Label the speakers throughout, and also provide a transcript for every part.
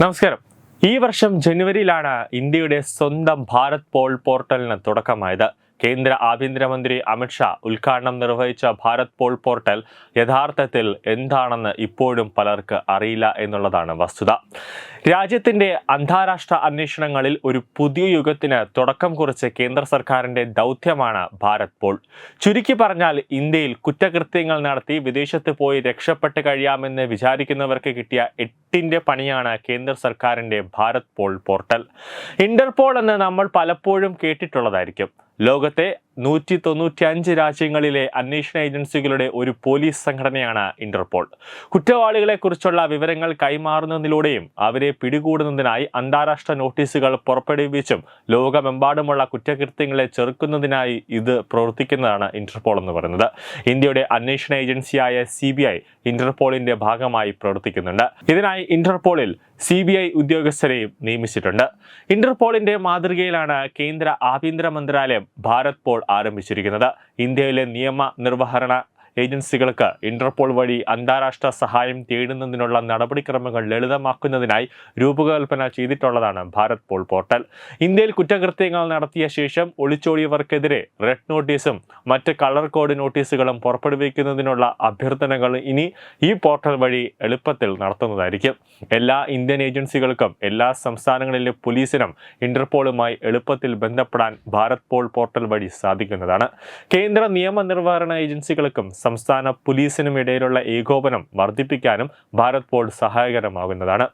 Speaker 1: നമസ്കാരം. ഈ വർഷം ജനുവരിയിലാണ് ഇന്ത്യയുടെ സ്വന്തം ഭാരത് പോൾ പോർട്ടലിന് തുടക്കമായത്. കേന്ദ്ര ആഭ്യന്തരമന്ത്രി അമിത്ഷാ ഉദ്ഘാടനം നിർവഹിച്ച ഭാരത് പോൾ പോർട്ടൽ യഥാർത്ഥത്തിൽ എന്താണെന്ന് ഇപ്പോഴും പലർക്ക് അറിയില്ല എന്നുള്ളതാണ് വസ്തുത. രാജ്യത്തിന്റെ അന്താരാഷ്ട്ര അന്വേഷണങ്ങളിൽ ഒരു പുതിയ യുഗത്തിന് തുടക്കം കുറിച്ച് കേന്ദ്ര സർക്കാരിന്റെ ദൗത്യമാണ് ഭാരത് പോൾ. ചുരുക്കി പറഞ്ഞാൽ ഇന്ത്യയിൽ കുറ്റകൃത്യങ്ങൾ നടത്തി വിദേശത്ത് പോയി രക്ഷപ്പെട്ട് കഴിയാമെന്ന് വിചാരിക്കുന്നവർക്ക് കിട്ടിയ എട്ടിന്റെ പണിയാണ് കേന്ദ്ര സർക്കാരിന്റെ ഭാരത് പോൾ പോർട്ടൽ. ഇന്റർപോൾ എന്ന് നമ്മൾ പലപ്പോഴും കേട്ടിട്ടുള്ളതായിരിക്കും. ലോകത്തെ നൂറ്റി തൊണ്ണൂറ്റി അഞ്ച് രാജ്യങ്ങളിലെ അന്വേഷണ ഏജൻസികളുടെ ഒരു പോലീസ് സംഘടനയാണ് ഇന്റർപോൾ. കുറ്റവാളികളെക്കുറിച്ചുള്ള വിവരങ്ങൾ കൈമാറുന്നതിലൂടെയും അവരെ പിടികൂടുന്നതിനായി അന്താരാഷ്ട്ര നോട്ടീസുകൾ പുറപ്പെടുവിച്ചും ലോകമെമ്പാടുമുള്ള കുറ്റകൃത്യങ്ങളെ ചെറുക്കുന്നതിനായി ഇത് പ്രവർത്തിക്കുന്നതാണ് ഇന്റർപോൾ എന്ന് പറയുന്നത്. ഇന്ത്യയുടെ അന്വേഷണ ഏജൻസിയായ സി ബി ഐ ഇന്റർപോളിന്റെ ഭാഗമായി പ്രവർത്തിക്കുന്നുണ്ട്. ഇതിനായി ഇന്റർപോളിൽ സി ബി ഐ ഉദ്യോഗസ്ഥരെയും നിയമിച്ചിട്ടുണ്ട്. ഇന്റർപോളിന്റെ മാതൃകയിലാണ് കേന്ദ്ര ആഭ്യന്തര മന്ത്രാലയം ഭാരത് പോൾ ആരംഭിച്ചിരിക്കുന്നത്. ഇന്ത്യയിലെ നിയമ നിർവഹണ ഏജൻസികൾക്ക് ഇന്റർപോൾ വഴി അന്താരാഷ്ട്ര സഹായം തേടുന്നതിനുള്ള നടപടിക്രമങ്ങൾ ലളിതമാക്കുന്നതിനായി രൂപകൽപ്പന ചെയ്തിട്ടുള്ളതാണ് ഭാരത് പോൾ പോർട്ടൽ. ഇന്ത്യയിൽ കുറ്റകൃത്യങ്ങൾ നടത്തിയ ശേഷം ഒളിച്ചോടിയവർക്കെതിരെ റെഡ് നോട്ടീസും മറ്റ് കളർ കോഡ് നോട്ടീസുകളും പുറപ്പെടുവിക്കുന്നതിനുള്ള അഭ്യർത്ഥനകൾ ഇനി ഈ പോർട്ടൽ വഴി എളുപ്പത്തിൽ നടത്തുന്നതായിരിക്കും. എല്ലാ ഇന്ത്യൻ ഏജൻസികൾക്കും എല്ലാ സംസ്ഥാനങ്ങളിലെ പോലീസിനും ഇന്റർപോളുമായി എളുപ്പത്തിൽ ബന്ധപ്പെടാൻ ഭാരത് പോൾ പോർട്ടൽ വഴി സാധിക്കുന്നതാണ്. കേന്ദ്ര നിയമനിർവഹണ ഏജൻസികൾക്കും സംസ്ഥാന പോലീസിനും ഇടയിലുള്ള ഏകോപനം വർദ്ധിപ്പിക്കാനും ഭാരത് പോൾ സഹായകരമാകുന്നതാണ്.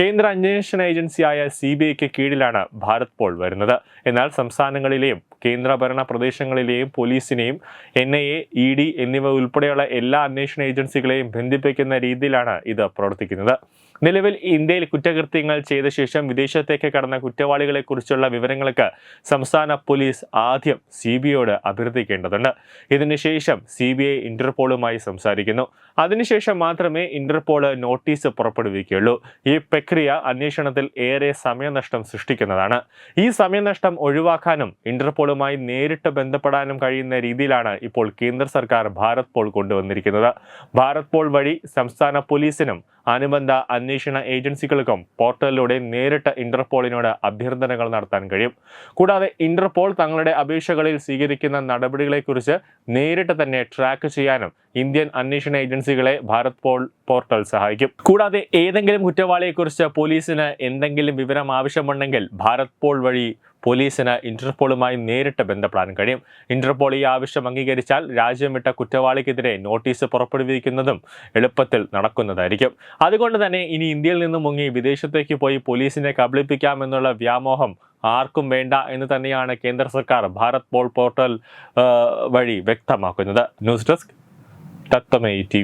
Speaker 1: കേന്ദ്ര അന്വേഷണ ഏജൻസിയായ സി ബി ഐക്ക് കീഴിലാണ് ഭാരത് പോൾ വരുന്നത്. എന്നാൽ സംസ്ഥാനങ്ങളിലെയും കേന്ദ്രഭരണ പ്രദേശങ്ങളിലെയും പോലീസിനെയും N I A E D എന്നിവ ഉൾപ്പെടെയുള്ള എല്ലാ അന്വേഷണ ഏജൻസികളെയും ബന്ധിപ്പിക്കുന്ന രീതിയിലാണ് ഇത് പ്രവർത്തിക്കുന്നത്. നിലവിൽ ഇന്ത്യയിൽ കുറ്റകൃത്യങ്ങൾ ചെയ്ത ശേഷം വിദേശത്തേക്ക് കടന്ന കുറ്റവാളികളെക്കുറിച്ചുള്ള വിവരങ്ങൾക്ക് സംസ്ഥാന പോലീസ് ആദ്യം സി ബി ഐയോട് അഭ്യർത്ഥിക്കേണ്ടതുണ്ട്. ഇതിനുശേഷം സി ബി ഐ ഇന്റർപോളുമായി സംസാരിക്കുന്നു. അതിനുശേഷം മാത്രമേ ഇന്റർപോൾ നോട്ടീസ് പുറപ്പെടുവിക്കുകയുള്ളൂ. ഈ പ്രക്രിയ അന്വേഷണത്തിൽ ഏറെ സമയനഷ്ടം സൃഷ്ടിക്കുന്നതാണ്. ഈ സമയനഷ്ടം ഒഴിവാക്കാനും ഇന്റർപോളുമായി നേരിട്ട് ബന്ധപ്പെടാനും കഴിയുന്ന രീതിയിലാണ് ഇപ്പോൾ കേന്ദ്ര സർക്കാർ ഭാരത് പോൾ കൊണ്ടുവന്നിരിക്കുന്നത്. ഭാരത് പോൾ വഴി സംസ്ഥാന പോലീസിനും അനുബന്ധ അന്വേഷണ ഏജൻസികൾക്കും പോർട്ടലിലൂടെ നേരിട്ട് ഇന്റർപോളിനോട് അഭ്യർത്ഥനകൾ നടത്താൻ കഴിയും. കൂടാതെ ഇന്റർപോൾ തങ്ങളുടെ അപേക്ഷകളിൽ സ്വീകരിക്കുന്ന നടപടികളെക്കുറിച്ച് നേരിട്ട് തന്നെ ട്രാക്ക് ചെയ്യാനും ഇന്ത്യൻ അന്വേഷണ ഏജൻസികളെ ഭാരത് പോൾ പോർട്ടൽ സഹായിക്കും. കൂടാതെ ഏതെങ്കിലും കുറ്റവാളിയെക്കുറിച്ച് പോലീസിന് എന്തെങ്കിലും വിവരം ആവശ്യമുണ്ടെങ്കിൽ ഭാരത് പോൾ വഴി പോലീസിന് ഇന്റർപോളുമായി നേരിട്ട് ബന്ധപ്പെടാൻ കഴിയും. ഇന്റർപോൾ ഈ ആവശ്യം അംഗീകരിച്ചാൽ രാജ്യം വിട്ട കുറ്റവാളിക്കെതിരെ നോട്ടീസ് പുറപ്പെടുവിക്കുന്നതും എളുപ്പത്തിൽ നടക്കുന്നതായിരിക്കും. അതുകൊണ്ട് തന്നെ ഇനി ഇന്ത്യയിൽ നിന്ന് മുങ്ങി വിദേശത്തേക്ക് പോയി പോലീസിനെ കബളിപ്പിക്കാമെന്നുള്ള വ്യാമോഹം ആർക്കും വേണ്ട എന്ന് തന്നെയാണ് കേന്ദ്ര സർക്കാർ ഭാരത് പോൾ പോർട്ടൽ വഴി വ്യക്തമാക്കുന്നത്. News desk തത്വമേ T